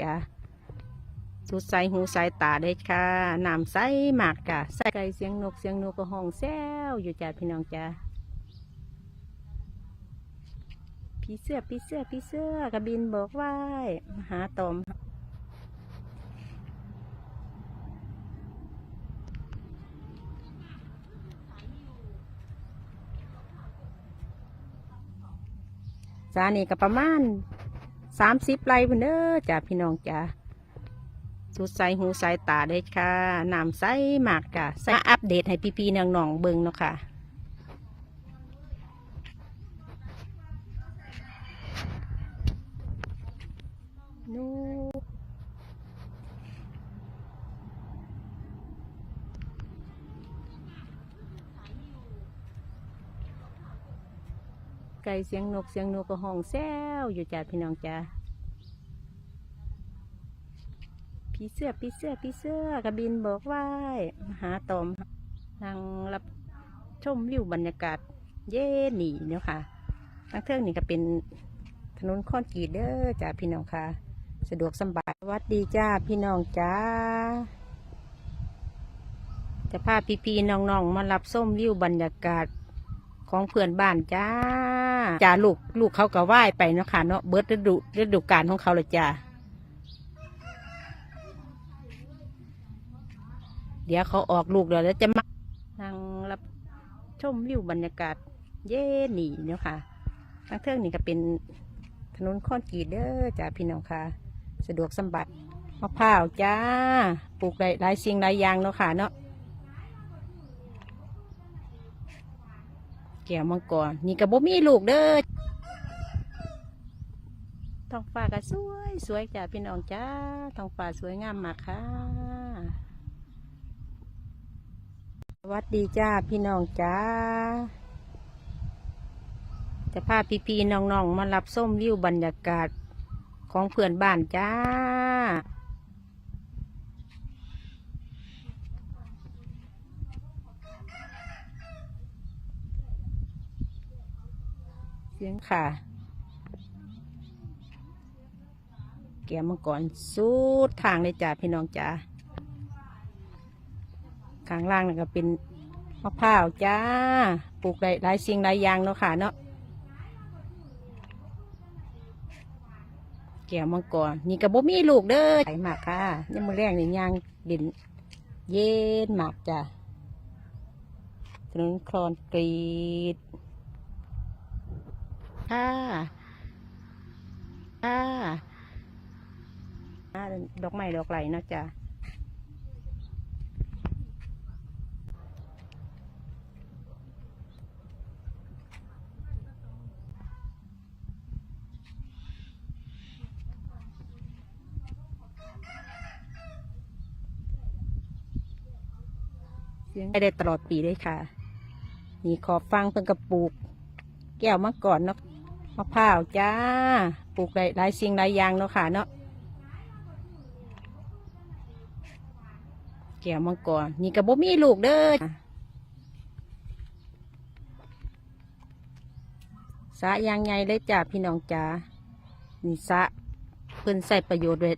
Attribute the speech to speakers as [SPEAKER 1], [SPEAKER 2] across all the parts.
[SPEAKER 1] จ้ะสุดใสหูใสตาเลยค่ะน้ำใสมากจ้ะใส่ไก่เสียงนกเสียงนกก็ห้องแซวอยู่จ้ะพี่น้องจ้ะพี่เสื้อพี่เสื้อพี่เสื้อกระบินบอกไว้มาหาตอมจานี่ก็ประมาณ สามสิบไร่พุ่นเด้อจ้ะพี่น้องจ้ะสุดใสหูใสตาเลยค่ะน้ำใสมากจ้ะใสมาอัปเดตให้พี่ๆน้องๆเบิ่งเนาะค่ะนู ไก่เสียงนกเสียงนกก็ห้องแซวอยู่จ้ะพี่น้องจ้ะพี่เสื้อพี่เสื้อพี่เสื้อกระบินบอกไว้มาหาตอมนั่งรับชมวิวบรรยากาศ เย็นนี่เนาะค่ะทางเทิงนี่ก็เป็นถนนคอนกรีตเด้อจ้ะพี่น้องค่ะ สะดวกสบายวัสดีจ้าพี่น้องจ้าจะพาพี่ๆน้องๆมารับส้มวิวบรรยากาศ ของเพื่อนบ้านจ้าจ้าลูกลูกเขาก็ไหว้ไปเนาะค่ะเนาะเบิร์ดฤดูฤดูกาลของเขาเลยจ้าเดี๋ยวเขาออกลูกเดี๋ยวแล้วจะมานั่งรับชมวิวบรรยากาศ เย็นนี่เนาะค่ะทางเทิงนี่ก็เป็นถนนคอนกรีตเด้อจ้าพี่น้องค่ะ สะดวกสำบายมะพร้าวจ้า ปลูกได้หลายสิ่งหลายอย่างเนาะค่ะเนาะ แก้วมังกรนี่ก็บ่มีลูกเด้อท้องฟ้าก็สวยสวยจ้าพี่น้องจ้าท้องฟ้าสวยงามมากค่ะ สวัสดีจ้าพี่น้องจ้า จะพาพี่ๆน้องๆมารับส้มวิวบรรยากาศของเพื่อนบ้านจ้า เสียง ค่ะ แก้วมังกรสุดทางเลยจ้าพี่น้องจ้าข้างล่างนั่ก็เป็นมะพร้าวจ้า ปลูกได้หลายสิ่งหลายอย่างเนาะค่ะเนาะแก้วมังกรนี่ก็บ่มีลูกเด้อใหมากค่ะยังมือแรงนี่ยางดินเย็นมากจ้ะถนนคลอนกรีด ค่ะค่ะอ่าดอกไม้ดอกไหลเนาะจ๊ะเสียงได้ตลอดปีเลยค่ะ นี่ขอบฟังเพิ่งกระปลูก แก้วมาก่อนเนาะ มะพร้าวจ้า ปลูกได้หลายสิ่งหลายอย่างเนาะค่ะเนาะแก้วมังกรนี่ก็บ่มีลูกเด้อสะยางใหญ่เลยจ้าพี่น้องจ้านี่สะเพิ่นใส่ประโยชน์ด้วย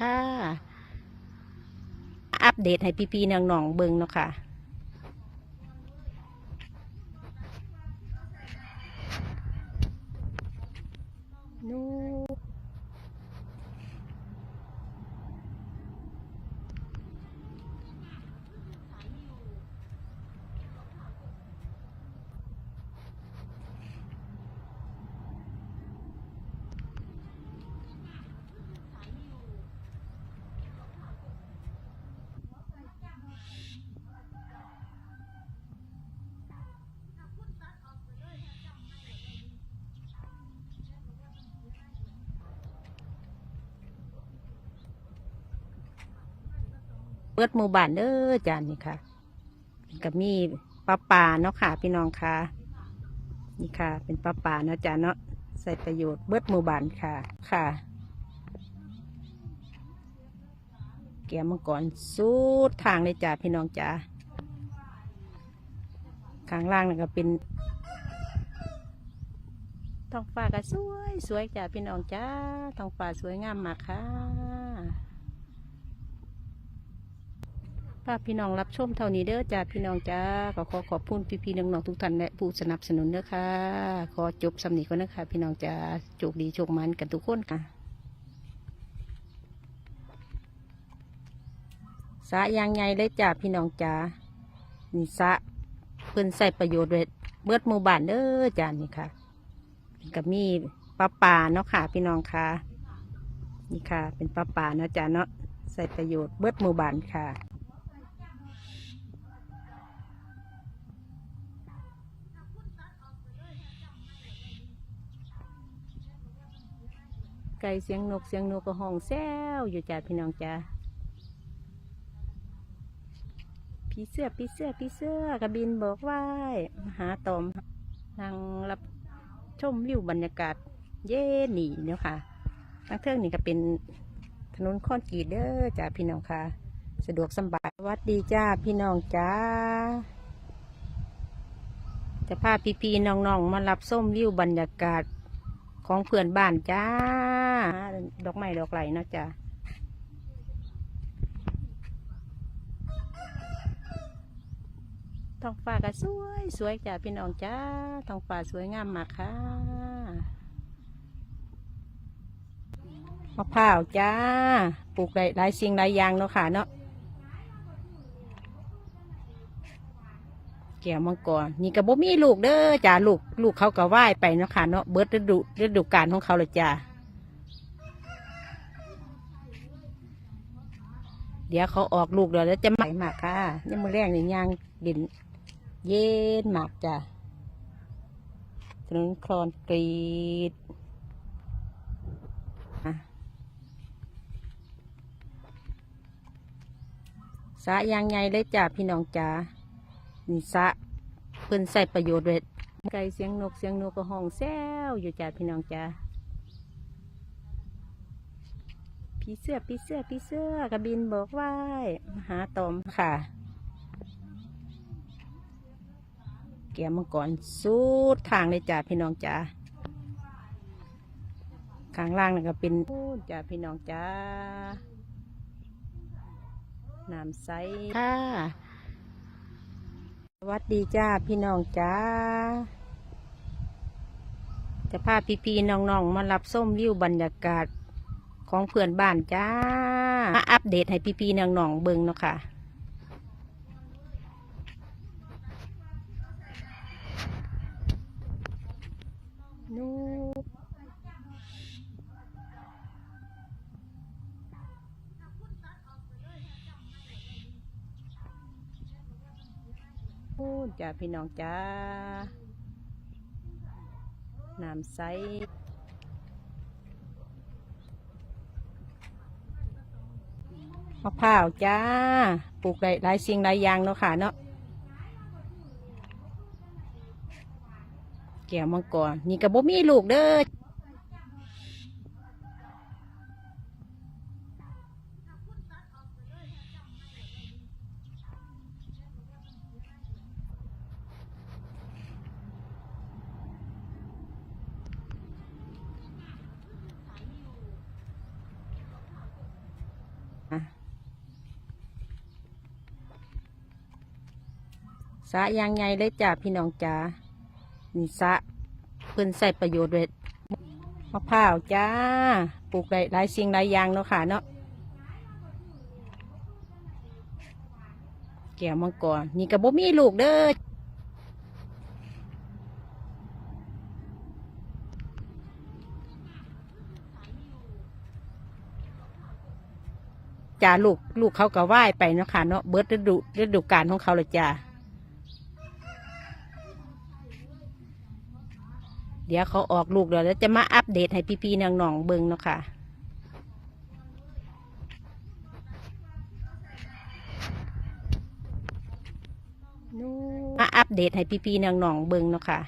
[SPEAKER 1] ค่ะ อัป เดตให้พี่ๆน้องๆเบิ่งเนาะค่ะ นู เปิดหมู่บ้านเด้อจานนี่ค่ะก็มีปลาป่าเนาะค่ะ พี่น้องค่ะ นี่ค่ะ เป็นปลาป่าเนาะจ้าเนาะใส่ประโยชน์เบิดหมู่บ้านค่ะ ค่ะแก้วมังกรสุดทางเลยจ้าพี่น้องจ้าข้างล่างนั่นก็เป็นท้องฟ้าก็สวยสวยจ้าพี่น้องจ้าท้องฟ้าสวยงามมากค่ะ ภาพพี่น้องรับชมเท่านี้เด้อจ้าพี่น้องจ้าก็ขอขอบคุณพี่ๆน้องๆทุกท่านและผู้สนับสนุนเด้อค่ะ ขอจบสำนีก่อนนะคะ พี่น้องจ้าโชคดีโชคมันกันทุกคนค่ะสะยางไงเลยจ้าพี่น้องจ้านี่สะเพิ่นใส่ประโยชน์ไว้เบิดหมู่บ้านเด้อจ้านี่ค่ะก็มีปลาป่าเนาะค่ะ พี่น้องค่ะนี่ค่ะ เป็นปลาป่าเนาะจ้าเนาะใส่ประโยชน์เบิดหมู่บ้านค่ะ ไก่เสียงนกเสียงนกก็ห้องแซวอยู่จ้าพี่น้องจ้าพี่เสื้อพี่เสื้อพี่เสื้อกระบินบอกว่ามหาตอมนั่งรับชมวิวบรรยากาศ เย็นนี่เนาะค่ะทางเทิงนี่ก็เป็นถนนคอนกรีตเด้อจ้าพี่น้องค่ะ สะดวกสบายวัสดีจ้าพี่น้องจ้าจะพาพี่ๆน้องๆมารับส้มวิวบรรยากาศ ของเพื่อนบ้านจ้า ดอกไม้ดอกไหลเนาะจ้าท้องฟ้าก็สวยสวยจ้าพี่น้องจ้าท้องฟ้าสวยงามมากค่ะมะพร้าวจ้า ปลูกหลายหลายสิ่งหลายอย่างเนาะค่ะเนาะแก้วมังกรนี่ก็บ่มีลูกเด้อจ้าลูกลูกเขาก็ว่ายไปเนาะค่ะเนาะเบิดฤดูฤดูกาลของเขาเลยจ้าเดี๋ยวเขาออกลูกเดี๋ยวแล้วจะใหม่มากค่ะยังมือแรงนี่ย่างดิน เย็นมากจ้ะถนนคลอนกรีดสะยางไงเลยจ้ะพี่น้องจ้า นี่สะเพิ่อนใส่ประโยชน์ไว้ไก่เสียงนกเสียงนกก็ห้องแซวอยู่จ้ะพี่น้องจ้าพี่เสื้อพี่เสื้อพี่เสื้อกระบินบอกว่ามาหาตอมค่ะ แกมังกรสุดทางเลยจ้าพี่น้องจ้าข้างล่างนั่นก็เป็นจ้าพี่น้องจ้าน้ำใสค่ะ วัสดีจ้าพี่น้องจ้าจะพาพี่พีน้องๆมารับส้มวิวบรรยากาศของเพื่อนบ้านจ้ามาอัปเดตให้พี่พีน้องๆเบิ่งเนาะค่ะนู พูดจ้าพี่น้องจ้าน้ำใสมะพร้าวจ้า ปลูกหลายหลายสิ่งหลายอย่างเนาะค่ะเนาะแก้วมังกรนี่ก็บ่มีลูกเด้อ สะยางไงเลยจ้าพี่น้องจ้านี่สะเพิ่อนใส่ประโยชน์ไว้มะพร้าวจ้า ปลูกหลายหลายสิ่งหลายอย่างเนาะค่ะเนาะแก้วมังกรนี่ก็บ่มีลูกเด้อจ้าลูกลูกเขาก็ว่ายไปเนาะค่ะเนาะเบิดฤดูฤดูกาลของเขาเลยจ้า เดี๋ยวเขาออกลูกเดี๋ยวแล้วจะมาอัปเดตให้พี่ๆน้องๆเบิ่งเนาะค่ะมาอัปเดตให้พี่ๆน้องๆเบิ่งเนาะค่ะ